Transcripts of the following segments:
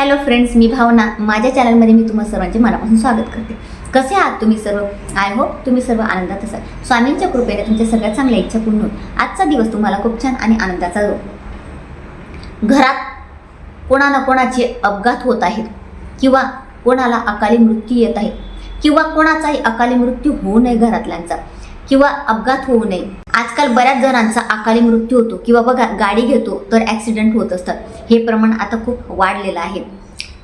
Hello friends मी भावना. माझ्या चॅनलमध्ये मी तुम्हा सर्वांचे मनापासून स्वागत करते. कसे आहात तुम्ही सर्व? आय होप तुम्ही सर्व आनंदात असाल. स्वामींच्या कृपेने तुमच्या सगळ्यात चांगल्या इच्छा पूर्ण होईल. आजचा दिवस तुम्हाला खूप छान आणि आनंदाचा जाऊ घरात कोणा ना कोणाचे अपघात होत आहेत किंवा कोणाला अकाली मृत्यू येत आहे किंवा कोणाचाही अकाली मृत्यू होऊ नये घरातल्यांचा किंवा अपघात होऊ नये. आजकाल बऱ्याच जणांचा अकाली मृत्यू होतो किंवा बघा गाडी घेतो तर ॲक्सिडेंट होत असतात हे प्रमाण आता खूप वाढलेलं आहे.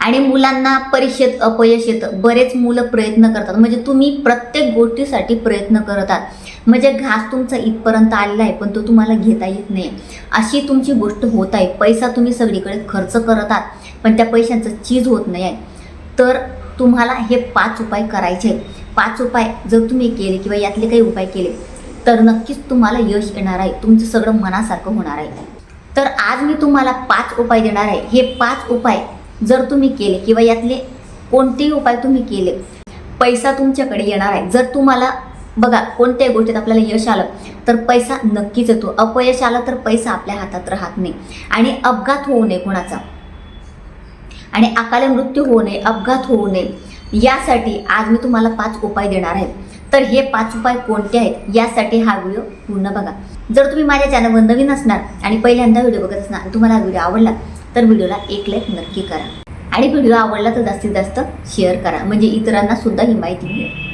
आणि मुलांना परीक्षेत अपयश येतं. बरेच मुलं प्रयत्न करतात. म्हणजे तुम्ही प्रत्येक गोष्टीसाठी प्रयत्न करत आहात. म्हणजे घास तुमचा इथपर्यंत आलेला आहे पण तो तुम्हाला घेता येत नाही. अशी तुमची गोष्ट होत आहे. पैसा तुम्ही सगळीकडे खर्च करत आहात पण त्या पैशांचं चीज होत नाही. आहे तर तुम्हाला हे पाच उपाय करायचे पाच उपाय जर तुम्ही केले किंवा यातले काही उपाय केले तर नक्कीच तुम्हाला यश येणार आहे. तुमचं सगळं मनासारखं होणार आहे. तर आज मी तुम्हाला पाच उपाय देणार आहे. हे पाच उपाय जर तुम्ही केले किंवा यातले कोणतेही उपाय तुम्ही केले पैसा तुमच्याकडे येणार आहे. जर तुम्हाला बघा कोणत्याही गोष्टीत आपल्याला यश आलं तर पैसा नक्कीच येतो. अपयश आलं तर पैसा आपल्या हातात राहत नाही. आणि अपघात होऊ नये कोणाचा. आणि अकाली मृत्यू होऊ नये अपघात होऊ नये. यासाठी आज मी तुम्हाला पाच उपाय देणार आहे. तर हे पाच उपाय कोणते आहेत? यासाठी हा व्हिडिओ पूर्ण बघा. जर तुम्ही माझ्या चॅनलवर नवीन असणार आणि पहिल्यांदा व्हिडिओ बघत असणार आणि तुम्हाला हा व्हिडिओ आवडला तर व्हिडिओला एक लाईक नक्की करा. आणि व्हिडिओ आवडला तर जास्तीत जास्त शेअर करा. म्हणजे इतरांना सुद्धा ही माहिती मिळेल.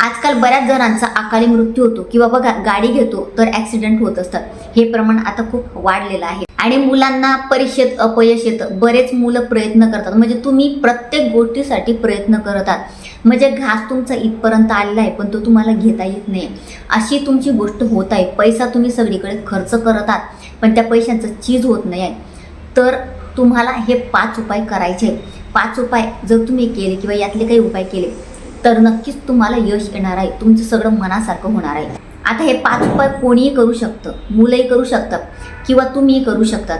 आजकाल बऱ्याच जणांचा अकाली मृत्यू होतो किंवा बघा गाडी घेतो तर ॲक्सिडेंट होत असतात. हे प्रमाण आता खूप वाढलेलं आहे. आणि मुलांना परीक्षेत अपयश येतं. बरेच मुलं प्रयत्न करतात. म्हणजे तुम्ही प्रत्येक गोष्टीसाठी प्रयत्न करत आहात. म्हणजे घास तुमचा इथपर्यंत आलेला आहे पण तो तुम्हाला घेता येत नाही. अशी तुमची गोष्ट होत आहे. पैसा तुम्ही सगळीकडे खर्च करत आहात पण त्या पैशांचं चीज होत नाही आहे. तर तुम्हाला हे पाच उपाय करायचे पाच उपाय जर तुम्ही केले किंवा यातले काही उपाय केले तर नक्कीच तुम्हाला यश येणार आहे. तुमचं सगळं मनासारखं होणार आहे. आता हे पाच उपाय कोणीही करू शकतं. मुलंही करू शकतात किंवा तुम्हीही करू शकतात.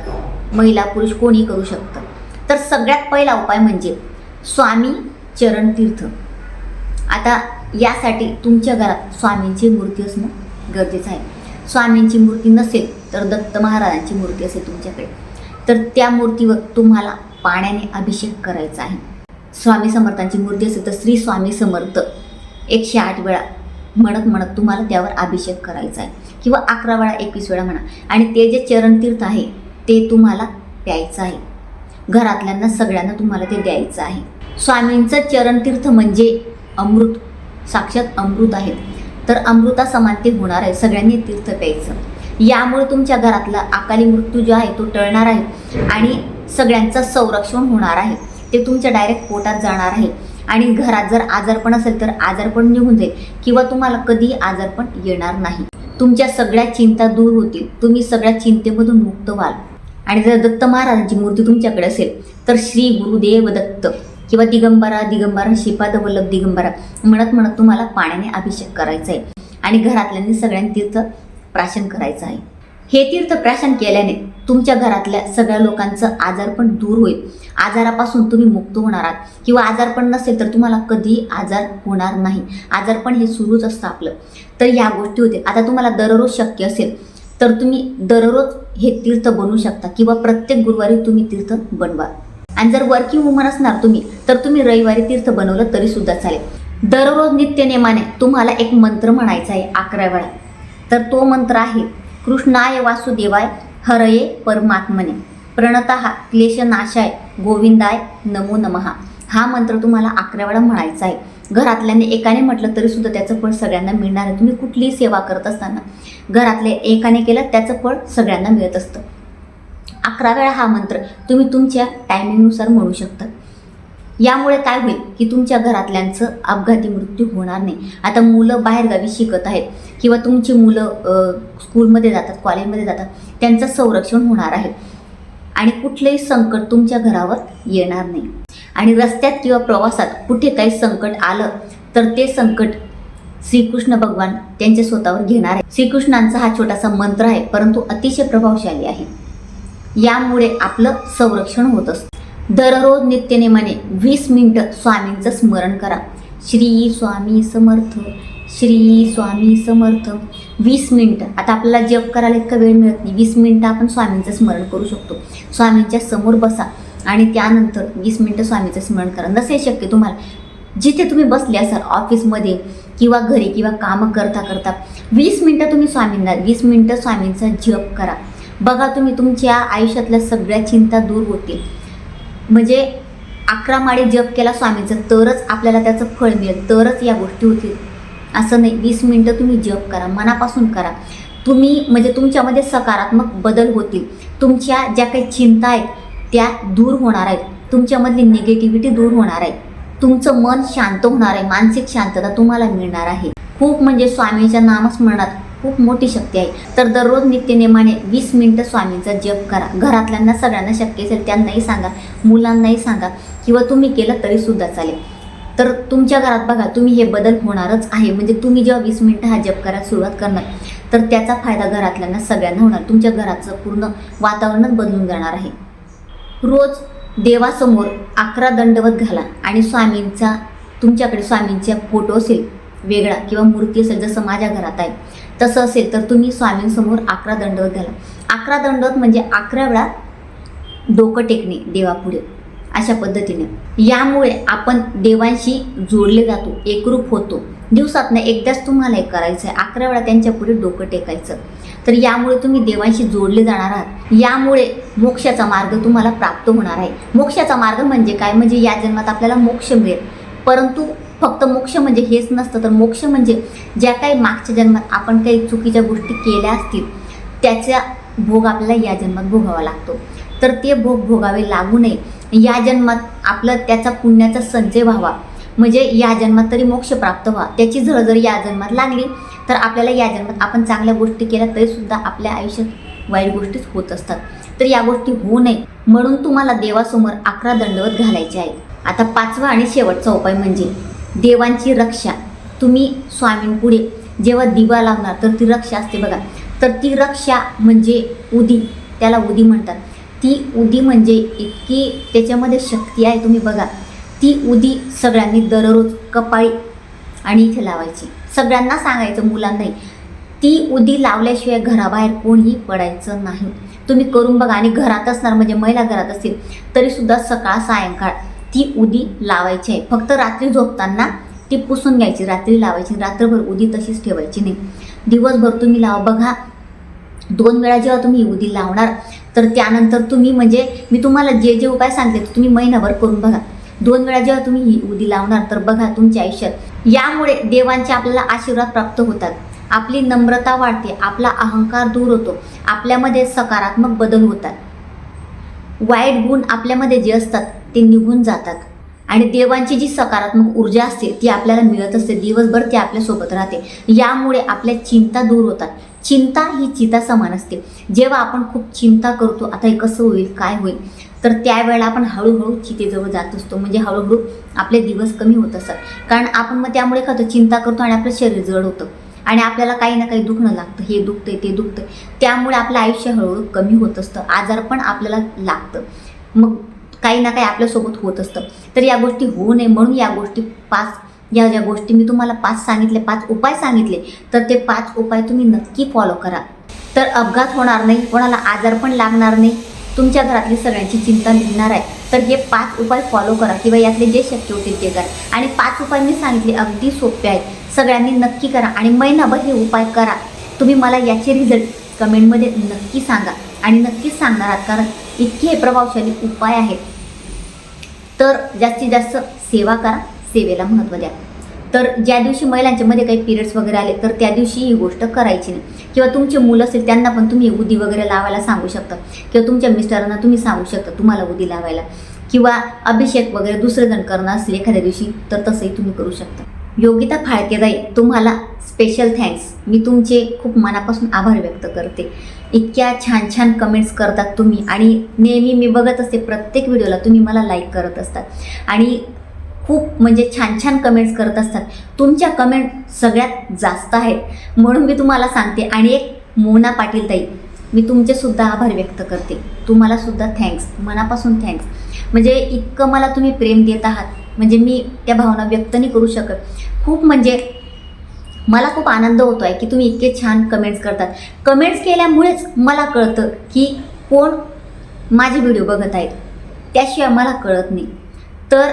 महिला पुरुष कोणीही करू शकतं. तर सगळ्यात पहिला उपाय म्हणजे स्वामी चरण तीर्थ आता यासाठी तुमच्या घरात स्वामींची मूर्ती असणं गरजेचं आहे. स्वामींची मूर्ती नसेल तर दत्त महाराजांची मूर्ती असेल तुमच्याकडे. तर त्या मूर्तीवर तुम्हाला पाण्याने अभिषेक करायचा आहे. स्वामी समर्थांची मूर्ती असेल तर श्री स्वामी समर्थ. एकशे आठ वेळा म्हणत म्हणत तुम्हाला त्यावर अभिषेक करायचा आहे. किंवा अकरा वेळा एकवीस वेळा म्हणा. आणि ते जे चरणतीर्थ आहे ते तुम्हाला प्यायचं आहे. घरातल्यांना सगळ्यांना तुम्हाला ते द्यायचं आहे. स्वामींचं चरणतीर्थ म्हणजे अमृत. साक्षात अमृत आहे. तर अमृता समान ते होणार आहे. सगळ्यांनी तीर्थ प्यायचं. यामुळे तुमच्या घरातला अकाली मृत्यू जो आहे तो टळणार आहे. आणि सगळ्यांचं संरक्षण होणार आहे. ते तुमच्या डायरेक्ट पोटात जाणार आहे. आणि घरात जर आजारपण असेल तर आजारपण निघून जाईल. किंवा तुम्हाला कधी आजारपण येणार नाही. तुमच्या सगळ्या चिंता दूर होतील. तुम्ही सगळ्या चिंतेमधून मुक्त व्हाल. आणि जर दत्त महाराजांची मूर्ती तुमच्याकडे असेल तर श्री गुरुदेव दत्त किंवा दिगंबरा दिगंबरा शिपाद वल्लभ दिगंबरा म्हणत म्हणत तुम्हाला पाण्याने अभिषेक करायचा आहे. आणि घरातल्यांनी सगळ्यांनी तीर्थ प्राशन करायचं आहे. हे तीर्थ प्राशन केल्याने तुमच्या घरातल्या सगळ्या लोकांचं आजारपण दूर होईल. आजारापासून तुम्ही मुक्त होणार आहात. किंवा आजारपण नसेल तर तुम्हाला कधी आजार होणार नाही. आजारपण हे सुरूच असतं आपलं. तर या गोष्टी होतील आता तुम्हाला दररोज शक्य असेल तर तुम्ही दररोज हे तीर्थ बनवू शकता किंवा प्रत्येक गुरुवारी तुम्ही तीर्थ बनवा. आणि जर वर्किंग वुमन असणार तुम्ही तर तुम्ही रविवारी तीर्थ बनवलं तरी सुद्धा चालेल. दररोज नित्यनेमाने तुम्हाला एक मंत्र म्हणायचा आहे अकरा वेळा तर तो मंत्र आहे कृष्णाय वासुदेवाय हरये परमात्मने. प्रणतः क्लेशनाशाय गोविंदाय नमो नमहा हा मंत्र तुम्हाला अकरा वेळा म्हणायचा आहे घरातल्याने एकाने म्हटलं तरी सुद्धा त्याचं फळ सगळ्यांना मिळणार आहे तुम्ही कुठलीही सेवा करत असताना घरातले एकाने केलं त्याचं फळ सगळ्यांना मिळत असतं. अकरा वेळा हा मंत्र तुम्ही तुमच्या टायमिंगनुसार म्हणू शकता. यामुळे काय होईल की तुमच्या घरातल्यांचं अपघाती मृत्यू होणार नाही. आता मुलं बाहेरगावी शिकत आहेत किंवा तुमची मुलं स्कूलमध्ये जातात कॉलेजमध्ये जातात त्यांचं संरक्षण होणार आहे. आणि कुठलेही संकट तुमच्या घरावर येणार नाही. आणि रस्त्यात किंवा प्रवासात कुठे काही संकट आलं तर ते संकट श्रीकृष्ण भगवान त्यांच्या स्वतःवर घेणार आहे. श्रीकृष्णांचा हा छोटासा मंत्र आहे परंतु अतिशय प्रभावशाली आहे. यामुळे आपलं संरक्षण होत असतं. दररोज नित्यनेमाने वीस मिनिटं स्वामींचं स्मरण करा. श्री स्वामी समर्थ श्री स्वामी समर्थ. वीस मिनटं. आता आपल्याला जप करायला इतका वेळ मिळत नाही. वीस मिनटं आपण स्वामींचं स्मरण करू शकतो. स्वामींच्या समोर बसा आणि त्यानंतर वीस मिनटं स्वामीचं स्मरण करा. नसेल शक्य तुम्हाला. जिथे तुम्ही बसले असाल ऑफिसमध्ये किंवा घरी किंवा कामं करता करता वीस मिनटं तुम्ही स्वामींना वीस मिनटं स्वामींचा जप करा. बघा तुम्ही तुमच्या आयुष्यातल्या सगळ्या चिंता दूर होतील. म्हणजे अकरा माळी जप केला स्वामीचं तरच आपल्याला त्याचं फळ मिळेल तरच या गोष्टी होतील. असं नाही वीस मिनटं तुम्ही जप करा मनापासून करा. तुम्ही म्हणजे तुमच्यामध्ये सकारात्मक बदल होतील. तुमच्या ज्या काही चिंता आहेत त्या दूर होणार आहेत. तुमच्यामधली निगेटिव्हिटी दूर होणार आहे. तुमचं मन शांत होणार आहे मानसिक शांतता तुम्हाला मिळणार आहे. खूप म्हणजे स्वामीच्या नामस्मरणात खूप मोठी शक्ती आहे. तर दररोज नित्यनेमाने वीस मिनटं स्वामींचा जप करा. घरातल्यांना सगळ्यांना शक्य असेल त्यांनाही सांगा मुलांनाही सांगा किंवा तुम्ही केलं तरी सुद्धा चालेल. तर तुमच्या घरात बघा तुम्ही हे बदल होणारच आहे. म्हणजे तुम्ही जेव्हा वीस मिनटं हा जप करायला सुरुवात करणार तर त्याचा फायदा घरातल्यांना सगळ्यांना होणार. तुमच्या घराचं पूर्ण वातावरणच बदलून जाणार आहे. रोज देवासमोर अकरा दंडवत घाला आणि स्वामींचा तुमच्याकडे स्वामींचा फोटो असेल वेगळा किंवा मूर्ती असेल जसं माझ्या घरात आहे. तसं असेल तर तुम्ही स्वामींसमोर अकरा दंडवत घाला. अकरा दंडवत म्हणजे अकरा वेळा डोकं टेकणे देवापुढे अशा पद्धतीने. यामुळे आपण देवांशी जोडले जातो एकरूप होतो. दिवसातनं एकदाच तुम्हाला एक करायचं आहे अकरा वेळा त्यांच्या पुढे डोकं टेकायचं. तर यामुळे तुम्ही देवांशी जोडले जाणार आहात. यामुळे मोक्षाचा मार्ग तुम्हाला प्राप्त होणार आहे. मोक्षाचा मार्ग म्हणजे काय? म्हणजे या जन्मात आपल्याला मोक्ष मिळेल. परंतु फक्त मोक्ष म्हणजे हेच नसतं. तर मोक्ष म्हणजे ज्या काही मागच्या जन्मात आपण काही चुकीच्या गोष्टी केल्या असतील त्याचा भोग आपल्याला या जन्मात भोगावा लागतो. तर ते भोग भोगावे लागू नये. या जन्मात आपलं त्याचा पुण्याचा संचय व्हावा. म्हणजे या जन्मात तरी मोक्ष प्राप्त व्हा. त्याची झळ जर या जन्मात लागली तर आपल्याला या जन्मात आपण चांगल्या गोष्टी केल्या तरीसुद्धा आपल्या आयुष्यात वाईट गोष्टीच होत असतात. तर या गोष्टी होऊ नये. म्हणून तुम्हाला देवासमोर अकरा दंडवत घालायचे आहे. आता पाचवा आणि शेवटचा उपाय म्हणजे देवांची रक्षा. तुम्ही स्वामींपुढे जेव्हा दिवा लावणार तर ती रक्षा असते बघा. तर ती रक्षा म्हणजे उदी. त्याला उदी म्हणतात. ती उदी म्हणजे इतकी त्याच्यामध्ये शक्ती आहे तुम्ही बघा. ती उदी सगळ्यांनी दररोज कपाळी आणि इथे लावायची. सगळ्यांना सांगायचं मुलांनाही. ती उदी लावल्याशिवाय घराबाहेर कोणीही पडायचं नाही. तुम्ही करून बघा. आणि घरात असणार म्हणजे महिला घरात असतील तरीसुद्धा सकाळ सायंकाळ ती उदी लावायची आहे. फक्त रात्री झोपताना ती पुसून घ्यायची रात्री लावायची. रात्रभर उदी तशीच ठेवायची नाही. दिवसभर तुम्ही लावा. बघा दोन वेळा जेव्हा तुम्ही उदी लावणार तर त्यानंतर तुम्ही म्हणजे मी तुम्हाला जे जे उपाय सांगते ते तुम्ही महिनाभर करून बघा. दोन वेळा जेव्हा तुम्ही ही उदी लावणार तर बघा तुमच्या आयुष्यात. यामुळे देवांचे आपल्याला आशीर्वाद प्राप्त होतात. आपली नम्रता वाढते आपला अहंकार दूर होतो आपल्यामध्ये सकारात्मक बदल होतात. वाईट गुण आपल्यामध्ये जे असतात ते निघून जातात. आणि देवांची जी सकारात्मक ऊर्जा असते ती आपल्याला मिळत असते. दिवसभर ती आपल्यासोबत राहते. यामुळे आपल्या चिंता दूर होतात. चिंता ही चिता समान असते. जेव्हा आपण खूप चिंता करतो आता हे कसं होईल काय होईल तर त्यावेळेला आपण हळूहळू चितेजवळ जात असतो. म्हणजे हळूहळू आपले दिवस कमी होत असतात. कारण आपण मग त्यामुळे खातो चिंता करतो आणि आपलं शरीर जड होतं. आणि आपल्याला काही ना काही दुखणं लागतं. हे दुखतंय ते दुखतंय. त्यामुळे आपलं आयुष्य हळूहळू कमी होत असतं. आजार पण आपल्याला लागतं. मग काही ना काही आपल्यासोबत होत असतं. तर या गोष्टी होऊ नये म्हणून या गोष्टी पाच या ज्या गोष्टी मी तुम्हाला पाच सांगितले पाच उपाय सांगितले तर ते पाच उपाय तुम्ही नक्की फॉलो करा. तर अपघात होणार नाही कोणाला आजार पण लागणार नाही तुमच्या घरातली सगळ्यांची चिंता निघणार आहे. तर हे पाच उपाय फॉलो करा किंवा यातले जे शक्य होतील ते करा. आणि पाच उपाय मी सांगितले अगदी सोपे आहेत. सगळ्यांनी नक्की करा आणि महिनाभर हे उपाय करा. तुम्ही मला याचे रिझल्ट कमेंटमध्ये नक्की सांगा. आणि नक्कीच सांगणार आहात कारण इतके हे प्रभावशाली उपाय आहेत. तर जास्तीत जास्त सेवा करा सेवेला महत्त्व द्या. तर ज्या दिवशी महिलांच्या मध्ये काही पिरियड्स वगैरे आले तर त्या दिवशी ही गोष्ट करायची नाही. किंवा तुमचे मुलं असेल त्यांना पण तुम्ही उदी वगैरे लावायला सांगू शकता. किंवा तुमच्या मिस्टरांना तुम्ही सांगू शकता तुम्हाला उदी लावायला. किंवा अभिषेक वगैरे दुसरे जण करणं असेल एखाद्या दिवशी तर तसंही तुम्ही करू शकता. योगिता फाळकेदाई तुम्हाला स्पेशल थँक्स मी तुमचे खूप मनापासून आभार व्यक्त करते. इतक्या छान छान कमेंट्स करतात तुम्ही आणि नेहमी मी बघत असते. प्रत्येक व्हिडिओला तुम्ही मला लाईक करत असतात. आणि खूप म्हणजे छान छान कमेंट्स करत असतात. तुमच्या कमेंट सगळ्यात जास्त आहेत म्हणून मी तुम्हाला सांगते. आणि एक मोना पाटील ताई मी तुमचेसुद्धा आभार व्यक्त करते. तुम्हालासुद्धा थँक्स मनापासून थँक्स म्हणजे इतकं मला तुम्ही प्रेम देत आहात. म्हणजे मी त्या भावना व्यक्त नाही करू शकत. खूप म्हणजे मला खूप आनंद होतो आहे की तुम्ही इतके छान कमेंट्स करतात. कमेंट्स केल्यामुळेच मला कळतं की कोण माझे व्हिडिओ बघत आहेत. त्याशिवाय मला कळत नाही. तर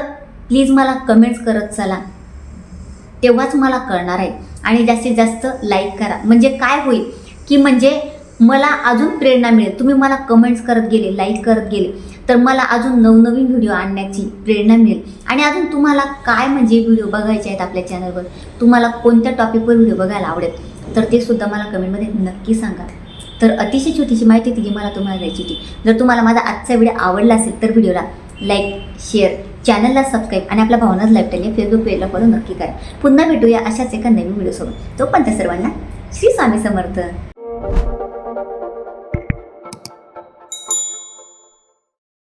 प्लीज मला कमेंट्स करत चला. तेव्हाच मला कळणार आहे. आणि जास्तीत जास्त लाईक करा. म्हणजे काय होईल? की म्हणजे मला अजून प्रेरणा मिळेल. तुम्ही मला कमेंट्स करत गेले लाईक करत गेले. तर मला अजून नवनवीन व्हिडिओ आणण्याची प्रेरणा मिळेल. आणि अजून तुम्हाला काय म्हणजे व्हिडिओ बघायचे आहेत आपल्या चॅनलवर तुम्हाला कोणत्या टॉपिकवर व्हिडिओ बघायला आवडेल? तर ते सुद्धा मला कमेंटमध्ये नक्की सांगा. तर अतिशय छोटीशी माहिती ती मला तुम्हाला द्यायची होती. जर तुम्हाला माझा आजचा व्हिडिओ आवडला असेल तर व्हिडिओला लाईक शेअर चॅनलला सबस्क्राईब आणि आपल्या भावनाच लाईव्ह या फेसबुक पेजला फॉलो नक्की करा. पुन्हा भेटूया अशाच एका नवीन व्हिडिओसोबत तोपर्यंत सर्वांना श्री स्वामी समर्थ.